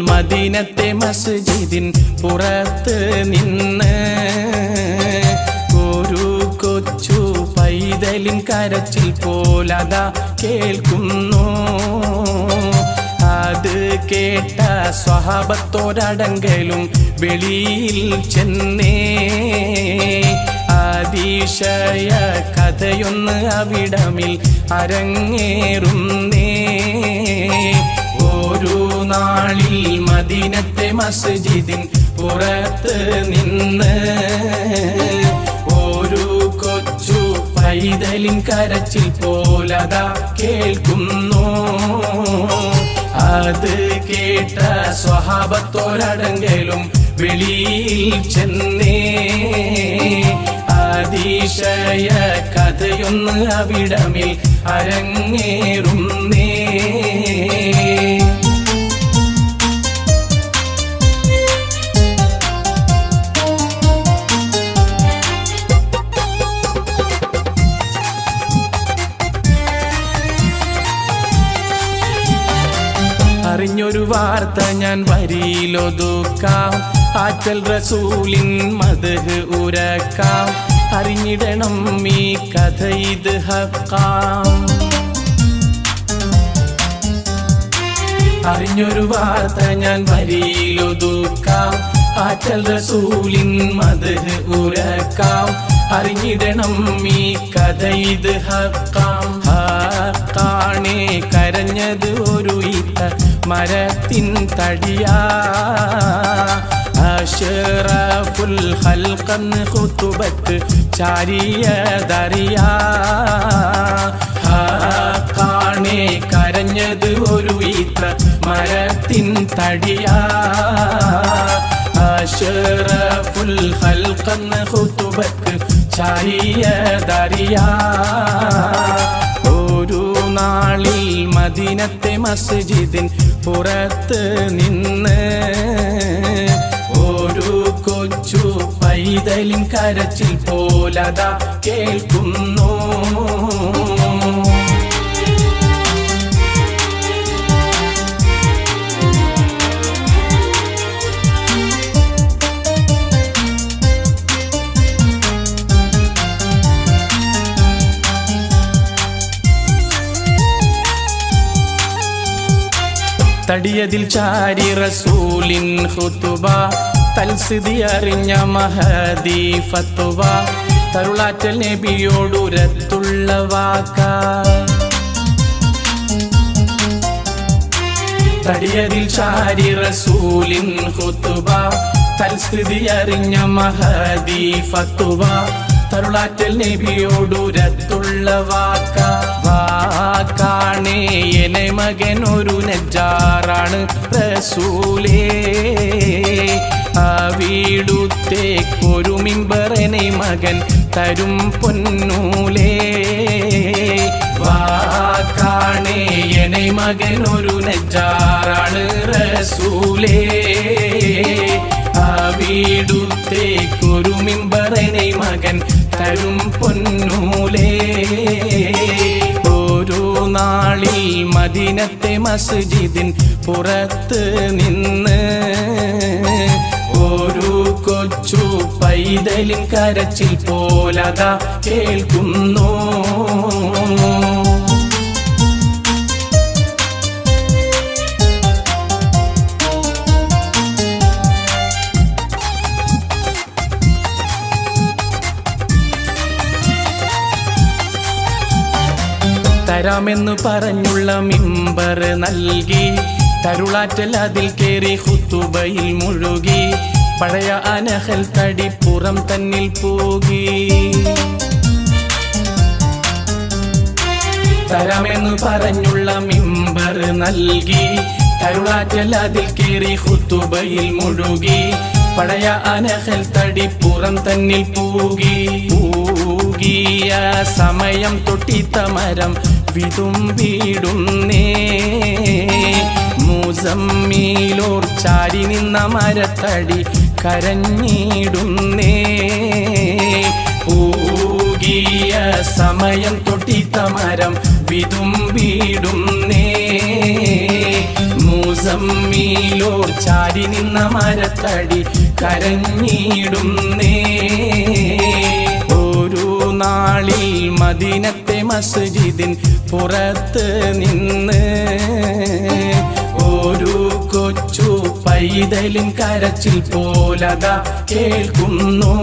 മദീനത്തെ മസ്ജിദിൻ പുറത്ത് നിന്ന് ഒരു കൊച്ചു പൈതലിൻ കരച്ചിൽ പോലതാ കേൾക്കുന്നു. അത് കേട്ട സ്വഭാവത്തോരടങ്കലും വെളിയിൽ ചെന്നേ. അതിശയ കഥയൊന്ന് അവിടമിൽ അരങ്ങേറുന്നേ. ഒരു നാളിൽ മദീനത്തെ മസ്ജിദിൻ പുറത്ത് നിന്ന് ഒരു കൊച്ചു പൈതലിൻ കരച്ചിൽ പോലതാ കേൾക്കുന്നു. അത് കേട്ട സ്വഭാവത്തോരടങ്കലും വെളിയിൽ ചെന്നേ. അതിശയ കഥയൊന്ന് അവിടമിൽ അരങ്ങേറുന്നേ. വാർത്ത ഞാൻ വരിയിലൊതുക്കാം. ആറ്റൽ റസൂലിൻ മതഹ് ഉരക്കാം. അറിഞ്ഞിടണം ഈ കഥ ഇത് ഹക്കാം. അറിഞ്ഞൊരു വാർത്ത ഞാൻ വരിയിലൊതുക്കാം. ആറ്റൽ റസൂലിൻ മതഹ് ഉരക്കാം. അറിഞ്ഞിടണം ഈ കഥ ഇത് ഹക്കാം. ഹക്കാണേ കരഞ്ഞത് ഒരു ഈത്ത മരത്തിൻ തടിയാ. അഷറഫുൽ ഹൽഖന്ന് ഹക്കാണേ കരഞ്ഞത് ഒരു ഈത്ര മരത്തിൻ തടിയാ. അഷറഫുൽ ഹൽഖന്ന് ചാരിയതറിയാ മദീനത്തെ മസ്ജിദിൻ പുറത്ത് നിന്ന് ഒരു കൊച്ചു പൈതലിൻ കരച്ചിൽ പോലതാ കേൾക്കുന്നു. തടിയതിൽ ചാരി റസൂലിൻ ഹുതുബ തൽസ്ഥിതി അറിഞ്ഞ മഹദി ഫത്തുവ തരുളാറ്റൽ നബിയോടുരത്തുള്ള വാക്ക. തടിയതിൽ ചാരി റസൂലിൻ ഹുതുബ തൽസ്ഥിതി അറിഞ്ഞ മഹദി ഫത്തുവ തരുളാറ്റൽ നബിയോടുരത്തുള്ള വാക്ക. വാക്കാണേ എന്നെ മകൻ ഒരു നെജാറാണ് റസൂലേ. വീടുത്തേക്കൊരു മിമ്പറനെ മകൻ തരും പൊന്നൂലേ. വാക്കാണേ എന്നെ മകൻ ഒരു നെജാറാണ് റസൂലേ. വീടുത്തേക്കൊരു മിമ്പറനെ മകൻ തരും പൊന്നൂലേ. ഒരു നാളിൽ മദീനത്തെ മസ്ജിദിൻ പുറത്ത് നിന്ന് ഒരു കൊച്ചു പൈതലിൻ കരച്ചിൽ പോലതാ കേൾക്കുന്നു. തരാമെന്നു പറഞ്ഞുള്ള മിമ്പർ നൽകി. തരുളാറ്റൽ അതിൽ കേറി ഹുത്തുബയിൽ മുഴുകി. പഴയ അനഹൽ തടി പുറം തന്നിൽ പോകി. തരാമെന്ന് പറഞ്ഞുള്ള മിമ്പർ നൽകി. തരുളാറ്റൽ അതിൽ കയറി ഹുത്തുബയിൽ മുഴുകി. പഴയ അനഹൽ തടി പുറം തന്നിൽ പൂകി. പൂകിയ സമയം തൊട്ടിത്ത മരം വിതുമ്പിടുന്നേ മൂസമ്മീലോർ ചാടി നിന്ന മരത്തടി കരഞ്ഞിടുന്നേ. പൂകിയ സമയം തൊട്ടിത്ത മരം വിതുമ്പിടുന്നേ മൂസ മുസമ്മീലോർ ചാടി നിന്ന മരത്തടി കരഞ്ഞിടുന്നേ. ഒരു നാളിൽ മദീനത്തെ മസ്ജിദിൻ പുറത്ത് നിന്ന് ഒരു കൊച്ചു പൈതലിൻ കരച്ചിൽ പോലത കേൾക്കുന്നു.